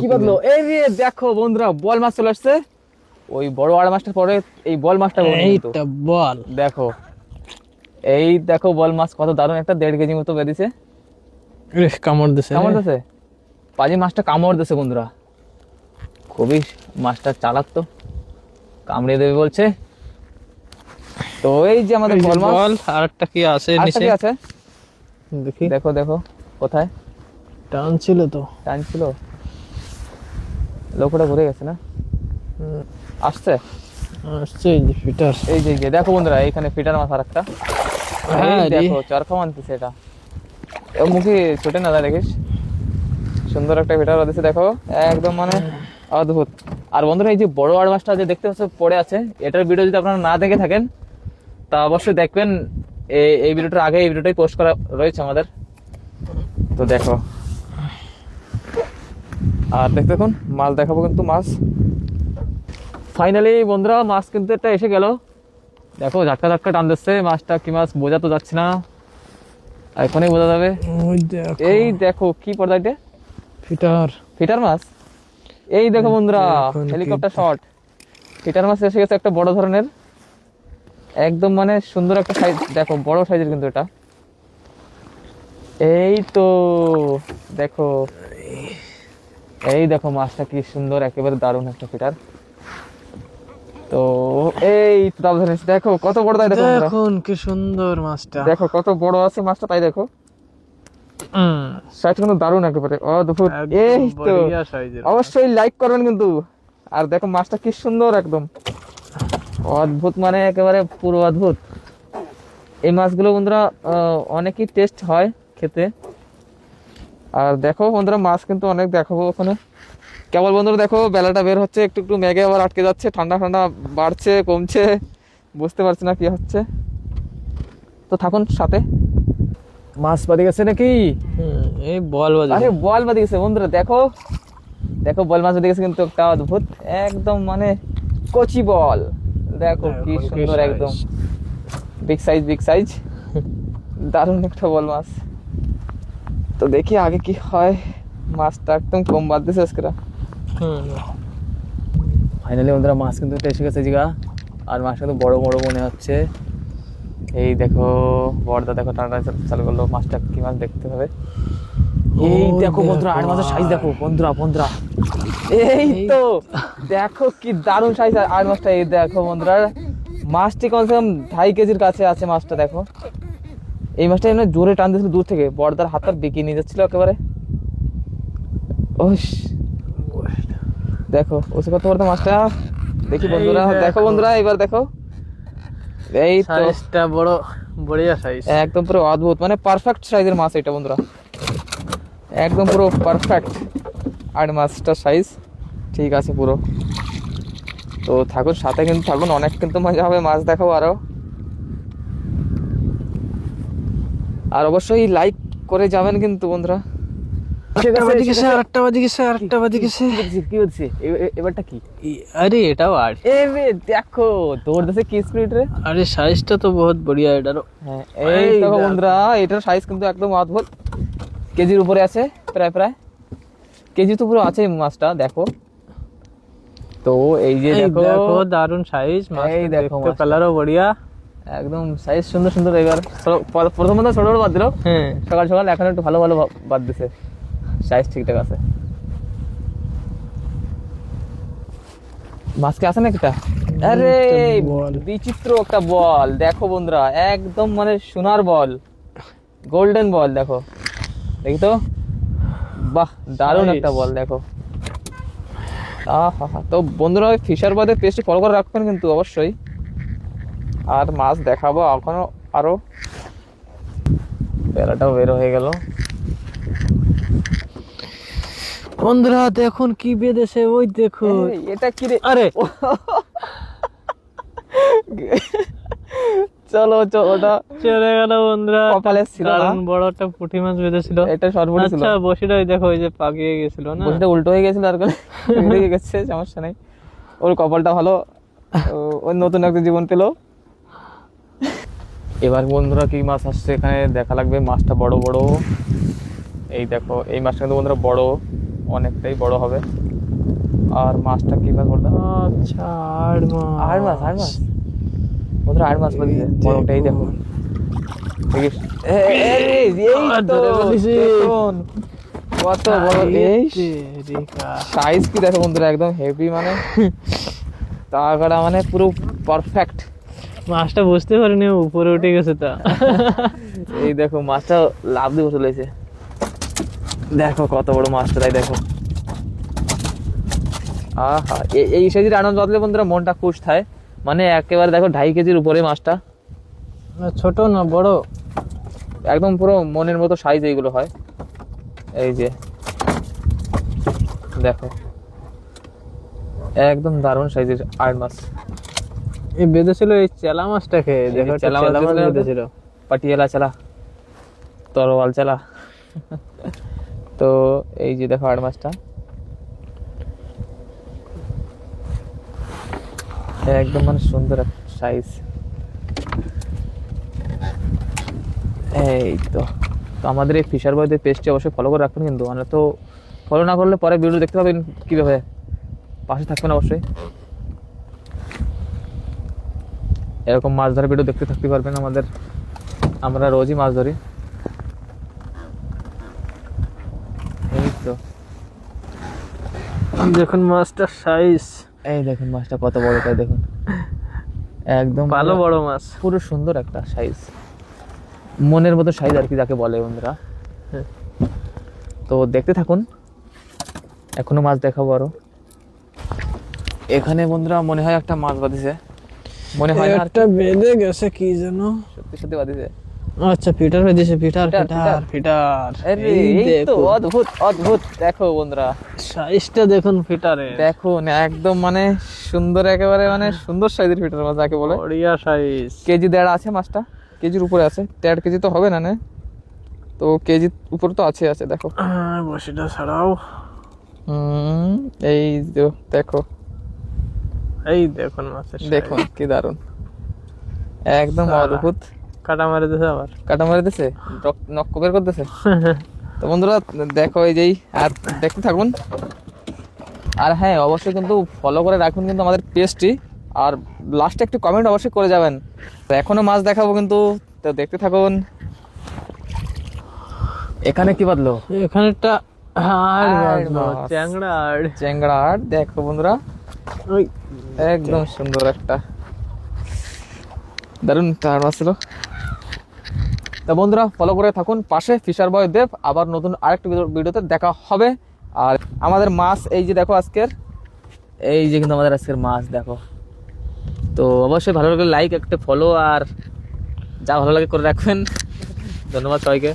কি বাদলো? এই যে দেখো বন্ধুরা বল মাছ চলে আসছে। ওই বড় আর মাছটার পরে এই বল মাছটা এইটা বল। দেখো এই দেখো বল মাছ কত দারুণ একটা দেড় কেজি মতো বেঁধেছে। কামড় দিছে। কামড় দিছে? পাজি মাছটা কামড় দিছে বন্ধুরা। খুবই মাছটা চালাক তো। কামড়িয়ে দেবে বলছে। তো এই যে আমাদের বল মাছ। বল আর একটা কি আছে নিচে? আছে? দেখি। দেখো দেখো কোথায়? টান ছিল তো। টানছিল? লোকটা ঘুরে গেছে না? আসছে? আসছে এই যে ফিটার। এই যে দেখো বন্ধুরা এইখানে ফিটার মাছ আর একটা হ্যাঁ দেখো চরকা মানতেছে এটা। ও মুখে ছোটে না দেখিস? সুন্দর একটা ফিটার দিছে দেখো। একদম মানে অদ্ভুত। আর বন্ধুরা এই যে বড় আর মাছটা যে দেখতে পাচ্ছ পড়ে আছে এটার ভিডিও যদি আপনারা না দেখে থাকেন তা অবশ্যই দেখবেন। এই এই ভিডিওটার আগে এই ভিডিওটাই পোস্ট করা রয়েছে আমাদের। তো দেখো। আর দেখতে দেখুন মাছ দেখাবো কিন্তু মাছ। ফাইনালি বন্ধুরা মাছ কিন্তু একটা এসে গেল। দেখো ঝাটকা ঝাটকা টান দিচ্ছে। মাছটা কি মাছ বোঝা তো যাচ্ছে না। এখনই বোঝা যাবে। এই দেখো কি পর্দা এটা? ফিটার। ফিটার মাছ? এই দেখো বন্ধুরা হেলিকপ্টার শট ফিটার মাছ এসে গেছে একটা বড় ধরনের। একদম মানে সুন্দর একটা সাইজ দেখো বড় সাইজের কিন্তু এটা। এই তো দেখো। এই দেখো মাছটা কি সুন্দর একেবারে দারুণ একটা ফিটার তো এই নিয়েছি। দেখো কত বড় তাই দেখো। দেখুন কি সুন্দর মাছটা। দেখো কত বড় আছে মাছটা তাই দেখো। সাইজ কিন্তু দারুণ একেবারে। অদ্ভুত একদম এই তো। অবশ্যই লাইক করবেন কিন্তু। আর দেখো মাছটা কি সুন্দর একদম। অদ্ভুত মানে একেবারে পুরো অদ্ভুত। এই মাছগুলো বন্ধুরা অনেকই টেস্ট হয় খেতে। আর দেখো বন্ধুরা মাছ কিন্তু অনেক দেখাবো ওখানে। কেবল বন্ধুরা দেখো বেলাটা বের হচ্ছে একটু একটু মেঘে আবার আটকে যাচ্ছে ঠান্ডা ঠান্ডা বাড়ছে কমছে বুঝতে পারছি না কি হচ্ছে। তো থাকুন সাথে। মাছ বাদে গেছে নাকি? এই বল বাজে। আরে বল বাদে গেছে বন্ধুরা দেখো। দেখো বল মাছ বাদে গেছে কিন্তু একটা অদ্ভুত একদম মানে কচি বল। দেখো কি সুন্দর একদম। বিগ সাইজ বিগ সাইজ দারুণ একটা বল মাছ। তো দেখি আগে কি হয়। মাছটা একদম কম বাদ দিছে আজকে হুম, ফাইনালি বন্ধুরা মাছ কিন্তু এসে গেছে জিগা। আর মাছটা তো বড় বড় মনে হচ্ছে। এই দেখো বড়দা দেখো টাটা চালু করল। মাছটা কি মাছ দেখতে হবে? এই দেখো বন্ধুরা আর মাছের সাইজ দেখো। বন্ধুরা বন্ধুরা। এই তো। দেখো কি দারুণ সাইজ আর মাছটা এই দেখো বন্ধুরা। মাছটি কমসে কম ঢাই কেজির কাছে আছে মাছটা দেখো। এই মাছটা এমনি জোরে টান দিয়েছিল দূর থেকে। বড়দার হাতটা বেঁকিয়ে নিয়ে যাচ্ছিল একেবারে। ওস। দেখো ওসে কত বড় মাছটা। দেখি বন্ধুরা দেখো। বন্ধুরা এবার দেখো। এই সাইজটা বড় বড়িয়া সাইজ একদম পুরো অদ্ভুত মানে পারফেক্ট সাইজের মাছ এটা বন্ধুরা। একদম পুরো পারফেক্ট আর মাছটার সাইজ ঠিক আছে পুরো। তো থাকুন সাথে কিন্তু থাকুন অনেক কিন্তু মজা হবে মাছ দেখাবো আরও। আর অবশ্যই লাইক করে যাবেন কিন্তু বন্ধুরা। আরে এটাও আর দেখো তোর দেশে কি স্পিড রে? আরে সাইজটা তো বহুত বড়িয়া এটারও হ্যাঁ এই দেখো। বন্ধুরা এটার সাইজ কিন্তু একদম অদ্ভুত। কেজির উপরে আছে প্রায় প্রায়। কেজি তো পুরো আছে মাছটা দেখো। তো এই যে দেখো। দারুণ সাইজ এই দেখো কালারও বড়িয়া। একদম সাইজ সুন্দর সুন্দর এবার। ছোট- প- প্রথমত ছোট ছোট বাদ দিল। হ্যাঁ। সকাল সকাল এখন একটু ভালো ভালো বাদ দিছে। সাইজ ঠিকঠাক আছে। মাছকে আছে নাকি তা? আরে। বিচিত্র একটা বল। দেখো বন্ধুরা একদম মানে সোনার বল। গোল্ডেন বল দেখো। দেখি তো। বাহ দারুণ একটা বল দেখো। আহা তো বন্ধুরা ফিশার বাদে পেজটি ফলো করে রাখবেন কিন্তু অবশ্যই। আর মাছ দেখাবো এখনও আরও বেলাটাও বের হয়ে গেল। বন্ধুরা দেখুন কি বেঁধেছে ওই দেখো এটা কি রে? আরে! চলো চলো ওটা চলে গেল বন্ধুরা। কপালে ছিল না। বড় একটা পুঁটি মাছ বেঁধেছিল। এটা সর্বটি ছিল। আচ্ছা বসিটা ওই দেখো ওই যে পাকিয়ে গেছিল না? বসিটা উল্টো হয়ে গেছিল আর কোনো হয়ে গেছে সমস্যা নেই। ওর কপালটা ভালো ও- ওর নতুন একটা জীবন পেল। এবার বন্ধুরা কি মাছ আসছে এখানে দেখা লাগবে। মাছটা বড় বড়। এই দেখো এই মাছটা কিন্তু বন্ধুরা বড় অনেকটাই বড় হবে। আর মাছটা কি মাছ বললাম? আচ্ছা আট মাস আট মাছ আট মাছ। বন্ধুরা আট মাছ বলছে বড়টাই দেখো। কত বড় সাইজ কি দেখো বন্ধুরা একদম হেভি মানে। তাগড়া মানে পুরো পারফেক্ট মাছটা বুঝতে পারিনি উপরে উঠে গেছে তা। এই দেখো মাছটা লাভ দিয়ে বসে দেখো কত বড় মাছটা তাই দেখো। আহা এই সাইজের আনন্দ বাদলে বন্ধুরা মনটা খুশ থাকে মানে একেবারে দেখো ঢাই কেজির উপরে মাছটা। ছোট না বড়। একদম পুরো মনের মতো সাইজ এইগুলো হয়। এই যে দেখো। একদম দারুণ সাইজের আট মাছ। বেঁধেছিল এই চেলা মাছটাকে দেখো চেলা মাছ বেঁধেছিল। পাটিয়ালা চালা। তরোয়াল চালা। তো এই যে দেখো আট মাছটা। একদম মানে সুন্দর সাইজ এই তো। তো আমাদের এই ফিশার বয়দের পেজটি অবশ্যই ফলো করে রাখবেন কিন্তু মানে তো ফলো না করলে পরে ভিডিও দেখতে পাবেন কীভাবে। পাশে থাকবেন অবশ্যই। এরকম মাছ ধরার ভিডিও দেখতে থাকতে পারবেন আমাদের। আমরা রোজই মাছ ধরি। এই তো। দেখুন মাছটার সাইজ এই দেখুন মাছটা কত বড় তাই দেখুন। একদম ভালো বড় মাছ। পুরো সুন্দর একটা সাইজ মনের মতো সাইজ আর কি যাকে বলে বন্ধুরা। হ্যাঁ। তো দেখতে থাকুন। এখনও মাছ দেখাবো আরও। এখানে বন্ধুরা মনে হয় একটা মাছ বাঁধিছে। মনে হয় না একটা বেঁধে গেছে কি যেন। সত্যি সত্যি বাঁধিছে আচ্ছা ফিটার বেঁধেছে ফিটার ফিটার, ফিটার ফিটার। আরে এই তো অদ্ভুত অদ্ভুত। দেখো বন্ধুরা। সাইজটা দেখুন ফিটারে দেখুন একদম মানে সুন্দর একেবারে মানে সুন্দর সাইজের ফিটার মাছ যাকে বলে। বড়িয়া সাইজ। কেজি দেড় আছে মাছটা। কেজির উপরে আছে। দেড় কেজি তো হবে না না? তো কেজি উপরে তো আছে আছে দেখো। বসিটা ছাড়াও। হুম, এই যে দেখো। এই দেখুন মাছের দেখুন কি দারুণ একদম অদ্ভুত। কাটা মারে দিছে আবার। কাটা মারে দিছে? নক্ক বের করতেছে? তো বন্ধুরা দেখো এই যেই আর দেখতে থাকুন। আর হ্যাঁ অবশ্যই কিন্তু ফলো করে রাখুন কিন্তু আমাদের পেজটি আর লাস্টে একটু কমেন্ট অবশ্যই করে যাবেন। তো এখনও মাছ দেখাবো কিন্তু তো দেখতে থাকুন। এখানে কি বাদলো এখানে একটা হাড় আর। চ্যাংড়া আর দেখো বন্ধুরা। ওই একদম সুন্দর একটা। দারুণ টার মাছ ছিল তা বন্ধুরা ফলো করে থাকুন। পাশে ফিশার বয় দেব। আবার নতুন আরেকটা ভিডিওতে দেখা হবে। আর আমাদের মাছ এই যে দেখো আজকের। এই যে কিন্তু আমাদের আজকের মাছ দেখো। তো অবশ্যই ভালো লাগলে লাইক একটা ফলো আর যা ভালো লাগে করে রাখবেন। ধন্যবাদ সবাইকে।